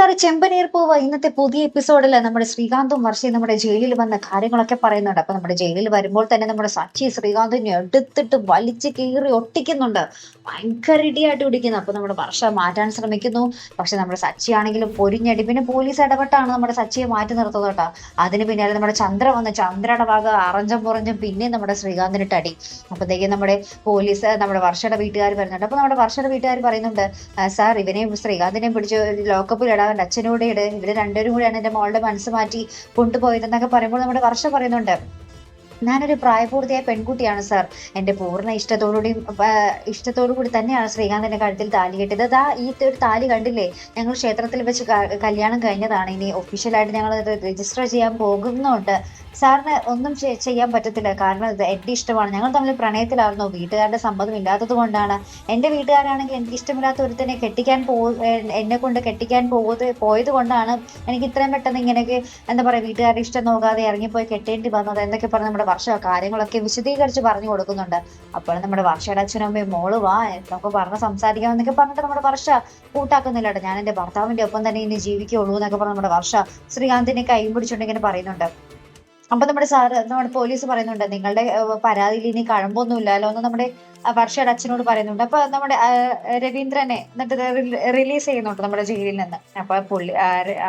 അങ്ങനെ ചെമ്പനീർ പൂവ് ഇന്നത്തെ പുതിയ എപ്പിസോഡിൽ നമ്മുടെ ശ്രീകാന്തും വർഷയും നമ്മുടെ ജയിലിൽ വന്ന കാര്യങ്ങളൊക്കെ പറയുന്നുണ്ട്. അപ്പൊ നമ്മുടെ ജയിലിൽ വരുമ്പോൾ തന്നെ നമ്മുടെ സച്ചി ശ്രീകാന്തിനെ എടുത്തിട്ട് വലിച്ചു കീറി ഒട്ടിക്കുന്നുണ്ട്. ഭയങ്കര ഇടിയായിട്ട് പിടിക്കുന്നു. അപ്പൊ നമ്മുടെ വർഷ മാറ്റാൻ ശ്രമിക്കുന്നു. പക്ഷെ നമ്മുടെ സച്ചി ആണെങ്കിലും പൊരിഞ്ഞടി പിന്നെ പോലീസ് ഇടപെട്ടാണ് നമ്മുടെ സച്ചിയെ മാറ്റി നിർത്തുന്നത് കേട്ടോ. അതിന് പിന്നാലെ നമ്മുടെ ചന്ദ്ര വന്ന് ചന്ദ്രയുടെ ഭാഗം അറഞ്ചം പുറഞ്ചും പിന്നെ നമ്മുടെ ശ്രീകാന്തിനിട്ട് അടി അപ്പോഴത്തേക്കും നമ്മുടെ പോലീസ് നമ്മുടെ വർഷയുടെ വീട്ടുകാർ വരുന്നുണ്ട്. അപ്പൊ നമ്മുടെ വർഷയുടെ വീട്ടുകാർ പറയുന്നുണ്ട് "ആ, സാർ ഇവനെയും ശ്രീകാന്തിനെയും പിടിച്ച് ലോക്കപ്പിൽ ഇടാൻ അച്ഛനോട് ഇട്. ഇവർ രണ്ടുപേരും കൂടിയാണ് എന്റെ മോളുടെ മനസ്സ് മാറ്റി കൊണ്ടുപോയതെന്നൊക്കെ പറയുമ്പോൾ നമ്മുടെ വർഷ പറയുന്നുണ്ട്. ഞാനൊരു പ്രായപൂർത്തിയായ പെൺകുട്ടിയാണ് സാർ. എന്റെ പൂർണ ഇഷ്ടത്തോടുകൂടി ഇഷ്ടത്തോടു കൂടി തന്നെയാണ് ശ്രീകാന്തിന്റെ കഴുത്തിൽ താലി കെട്ടിയത്. അതാ ഈ ഒരു താലി കണ്ടില്ലേ? ഞങ്ങൾ ക്ഷേത്രത്തിൽ വെച്ച് കല്യാണം കഴിഞ്ഞതാണ്. ഇനി ഒഫീഷ്യലായിട്ട് ഞങ്ങൾ രജിസ്റ്റർ ചെയ്യാൻ പോകുന്നുണ്ട്. സാറിന് ഒന്നും ചെയ്യാൻ പറ്റത്തില്ല. കാരണം ഇത് എന്റെ ഇഷ്ടമാണ്. ഞങ്ങൾ തമ്മിൽ പ്രണയത്തിലായിരുന്നു. വീട്ടുകാരുടെ സമ്മതം ഇല്ലാത്തത് കൊണ്ടാണ്. എന്റെ വീട്ടുകാരാണെങ്കിൽ എനിക്ക് ഇഷ്ടമില്ലാത്ത ഒരുത്തനെ കെട്ടിക്കാൻ പോ എന്നെ കൊണ്ട് കെട്ടിക്കാൻ പോയത് പോയത് കൊണ്ടാണ് എനിക്ക് ഇത്രയും പെട്ടെന്ന് ഇങ്ങനെയൊക്കെ എന്താ പറയാ വീട്ടുകാരുടെ ഇഷ്ടം നോക്കാതെ ഇറങ്ങിപ്പോയി കെട്ടേണ്ടി വന്നത്. എന്തൊക്കെ പറഞ്ഞ് നമ്മുടെ വർഷ കാര്യങ്ങളൊക്കെ വിശദീകരിച്ച് പറഞ്ഞു കൊടുക്കുന്നുണ്ട്. അപ്പോൾ നമ്മുടെ വർഷയുടെ അച്ഛനും അമ്മയും മോൾ വാ എന്നൊക്കെ പറഞ്ഞ് സംസാരിക്കാം എന്നൊക്കെ പറഞ്ഞിട്ട് നമ്മുടെ വർഷ കൂട്ടാക്കുന്നില്ല ഞാൻ എന്റെ ഭർത്താവിന്റെ ഒപ്പം തന്നെ ഇനി ജീവിക്കുള്ളൂ എന്നൊക്കെ പറഞ്ഞ് നമ്മുടെ വർഷ ശ്രീകാന്തിനെ കൈ പിടിച്ചുകൊണ്ട് ഇങ്ങനെ പറയുന്നുണ്ട്. അപ്പൊ നമ്മുടെ സാറ് നമ്മുടെ പോലീസ് പറയുന്നുണ്ട് നിങ്ങളുടെ പരാതിയിൽ ഇനി കഴമ്പൊന്നും ഇല്ലല്ലോ എന്ന് നമ്മുടെ വർഷയുടെ അച്ഛനോട് പറയുന്നുണ്ട്. അപ്പൊ നമ്മുടെ രവീന്ദ്രനെ എന്നിട്ട് റിലീസ് ചെയ്യുന്നുണ്ട് നമ്മുടെ ജയിലിൽ നിന്ന്. അപ്പൊ പുള്ളി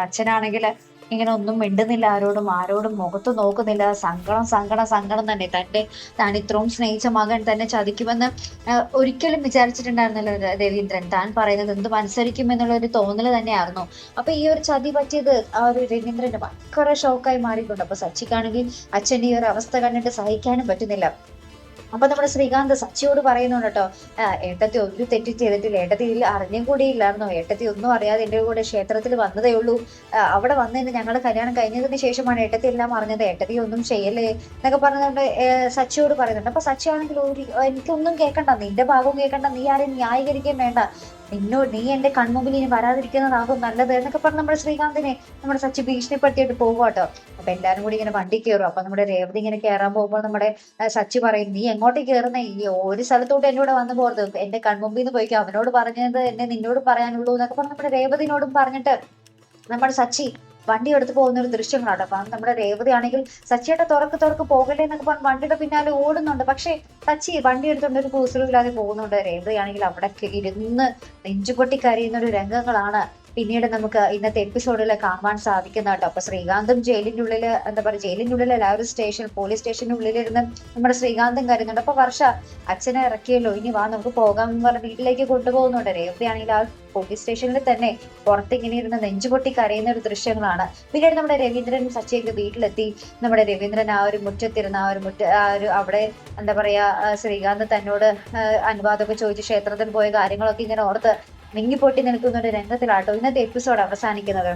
അച്ഛനാണെങ്കിൽ ഇങ്ങനെ ഒന്നും മിണ്ടുന്നില്ല ആരോടും ആരോടും മുഖത്ത് നോക്കുന്നില്ല. സങ്കടം സങ്കടം സങ്കടം തന്നെ. തന്റെ താൻ ഇത്രയും സ്നേഹിച്ച മകൻ തന്നെ ചതിക്കുമെന്ന് ഒരിക്കലും വിചാരിച്ചിട്ടുണ്ടായിരുന്നില്ല രവീന്ദ്രൻ. താൻ പറയുന്നത് എന്തും അനുസരിക്കും എന്നുള്ള ഒരു തോന്നൽ തന്നെയായിരുന്നു. അപ്പൊ ഈ ഒരു ചതി പറ്റിയത് ആ ഒരു രവീന്ദ്രന് ഭയങ്കര ഷോക്കായി മാറിയിട്ടുണ്ട്. അപ്പൊ സച്ചിക്കാണെങ്കിൽ അച്ഛന്റെ ഈ ഒരു അവസ്ഥ കണ്ടിട്ട് സഹിക്കാനും പറ്റുന്നില്ല. അപ്പൊ നമ്മുടെ ശ്രീകാന്ത് സച്ചിയോട് പറയുന്നുണ്ട് കേട്ടോ "ആ, ഏട്ടത്തി ഒരു തെറ്റി ചെയ്തിട്ടില്ല. ഏട്ടത്തി ഇതിൽ അറിഞ്ഞും കൂടി ഇല്ലായിരുന്നു ഏട്ടത്തി ഒന്നും അറിയാതെ എന്റെ കൂടെ ക്ഷേത്രത്തിൽ വന്നതേ ഉള്ളൂ. അവിടെ വന്നതിന് ഞങ്ങളുടെ കല്യാണം കഴിഞ്ഞതിന് ശേഷമാണ് ഏട്ടത്തി എല്ലാം അറിഞ്ഞത്. ഏട്ടത്തി ഒന്നും ചെയ്യല്ലേ? എന്നൊക്കെ പറഞ്ഞുകൊണ്ട് സച്ചിയോട് പറയുന്നുണ്ട്. അപ്പൊ സച്ചി ആണെങ്കിൽ ഒരു എനിക്കൊന്നും കേൾക്കണ്ട. നിന്റെ ഭാഗവും കേൾക്കണ്ട. നീ ആരെയും ന്യായീകരിക്കുകയും വേണ്ട. നിന്നോട് നീ എന്റെ കൺമുമ്പിൽ ഇനി വരാതിരിക്കുന്നതാകും നല്ലത് എന്നൊക്കെ പറഞ്ഞ് നമ്മുടെ ശ്രീകാന്തിനെ നമ്മുടെ സച്ചി ഭീഷണിപ്പെടുത്തിയിട്ട് പോവാട്ടോ അപ്പൊ എല്ലാരും കൂടി ഇങ്ങനെ വണ്ടി കയറും അപ്പൊ നമ്മുടെ രേവതി ഇങ്ങനെ കയറാൻ പോകുമ്പോൾ നമ്മുടെ സച്ചി പറയും നീ എങ്ങോട്ട് കയറുന്നേ ഈ ഒരു സ്ഥലത്തോട്ട് എന്നോട് വന്നു പോകരുത് എന്റെ കൺമുമ്പിൽ നിന്ന് പോയിക്കോ. അവനോട് പറഞ്ഞത് എന്നെ നിന്നോട് പറയാനുള്ളൂ എന്നൊക്കെ പറഞ്ഞ് നമ്മുടെ രേവതിനോടും പറഞ്ഞിട്ട് നമ്മുടെ സച്ചി വണ്ടി എടുത്ത് പോകുന്ന ഒരു ദൃശ്യങ്ങളുണ്ട് അപ്പൊ നമ്മുടെ രേവതിയാണെങ്കിൽ സച്ചിയുടെ തുറക്ക് തുറക്ക് പോകല്ലേ എന്നൊക്കെ പറഞ്ഞ് വണ്ടിയുടെ പിന്നാലെ ഓടുന്നുണ്ട്. പക്ഷേ സച്ചി വണ്ടി എടുത്തുകൊണ്ട് ഒരു കൂസലുമില്ലാതെ പോകുന്നുണ്ട്. രേവതിയാണെങ്കിൽ അവിടെ ഇരുന്ന് നെഞ്ചുപൊട്ടി കരയുന്ന ഒരു രംഗങ്ങളാണ് പിന്നീട് നമുക്ക് ഇന്നത്തെ എപ്പിസോഡിൽ കാണാൻ സാധിക്കുന്ന കേട്ടോ അപ്പൊ ശ്രീകാന്തും ജയിലിന്റെ ഉള്ളിൽ എന്താ പറയുക ആ ഒരു സ്റ്റേഷൻ പോലീസ് സ്റ്റേഷന്റെ ഉള്ളിലിരുന്ന് നമ്മുടെ ശ്രീകാന്തും കരുതുന്നുണ്ട് അപ്പൊ വർഷ അച്ഛനെ ഇറക്കിയല്ലോ ഇനി വാ നമുക്ക് പോകാം എന്ന് പറഞ്ഞ് വീട്ടിലേക്ക് കൊണ്ടുപോകുന്നുണ്ട്. രേവതി ആണെങ്കിൽ ആ പോലീസ് സ്റ്റേഷനിൽ തന്നെ പുറത്ത് ഇങ്ങനെ ഇരുന്ന് നെഞ്ചുപൊട്ടി കരയുന്ന ഒരു ദൃശ്യങ്ങളാണ്. പിന്നീട് നമ്മുടെ രവീന്ദ്രൻ സച്ചിന്റെ വീട്ടിലെത്തി. നമ്മുടെ രവീന്ദ്രൻ ആ ഒരു മുറ്റത്തിരുന്ന ആ ഒരു മുറ്റ ആ ഒരു അവിടെ എന്താ പറയാ ശ്രീകാന്ത് തന്നോട് അനുവാദമൊക്കെ ചോദിച്ച് ക്ഷേത്രത്തിൽ പോയ കാര്യങ്ങളൊക്കെ ഇങ്ങനെ ഓർത്ത് മിങ്ങിപ്പൊട്ടി നിൽക്കുന്ന ഒരു രംഗത്തിലാട്ടോ ഇന്നത്തെ എപ്പിസോഡ് അവസാനിക്കുന്നത്.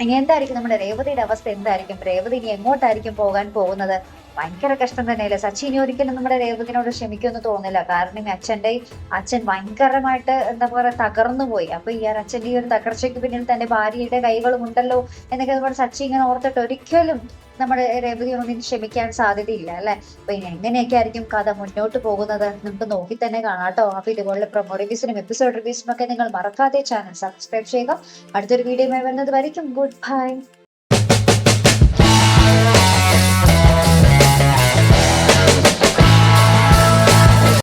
ഇനി എന്തായിരിക്കും നമ്മുടെ രേവതിയുടെ അവസ്ഥ? എന്തായിരിക്കും? രേവതി ഇനി എങ്ങോട്ടായിരിക്കും പോകാൻ പോകുന്നത്? ഭയങ്കര കഷ്ടം തന്നെയല്ലേ? സച്ചി ഇനി ഒരിക്കലും നമ്മുടെ രേവതിനോട് ക്ഷമിക്കുമെന്ന് തോന്നില്ല കാരണം ഈ അച്ഛന്റെ അച്ഛൻ ഭയങ്കരമായിട്ട് എന്താ പറയുക തകർന്നു പോയി. അപ്പൊ ഈ അച്ഛന്റെ ഈ ഒരു തകർച്ചയ്ക്ക് പിന്നിൽ തന്റെ ഭാര്യയുടെ കൈകളും ഉണ്ടല്ലോ എന്നൊക്കെ നമ്മുടെ സച്ചി ഇങ്ങനെ ഓർത്തിട്ട് ഒരിക്കലും നമ്മുടെ രേവതിയോട് ഇനി ക്ഷമിക്കാൻ സാധ്യതയില്ല അല്ലെ? അപ്പൊ എങ്ങനെയൊക്കെ ആയിരിക്കും കഥ മുന്നോട്ട് പോകുന്നത് നമുക്ക് നോക്കി തന്നെ കാണാം കേട്ടോ. അപ്പൊ ഇതുപോലുള്ള പ്രൊമോ റിവ്യൂസിനും എപ്പിസോഡ് റിവ്യൂസിനും ഒക്കെ നിങ്ങൾ മറക്കാതെ ചാനൽ സബ്സ്ക്രൈബ് ചെയ്യുക. അടുത്തൊരു വീഡിയോ വരുന്നത് വരയ്ക്കും. Good bye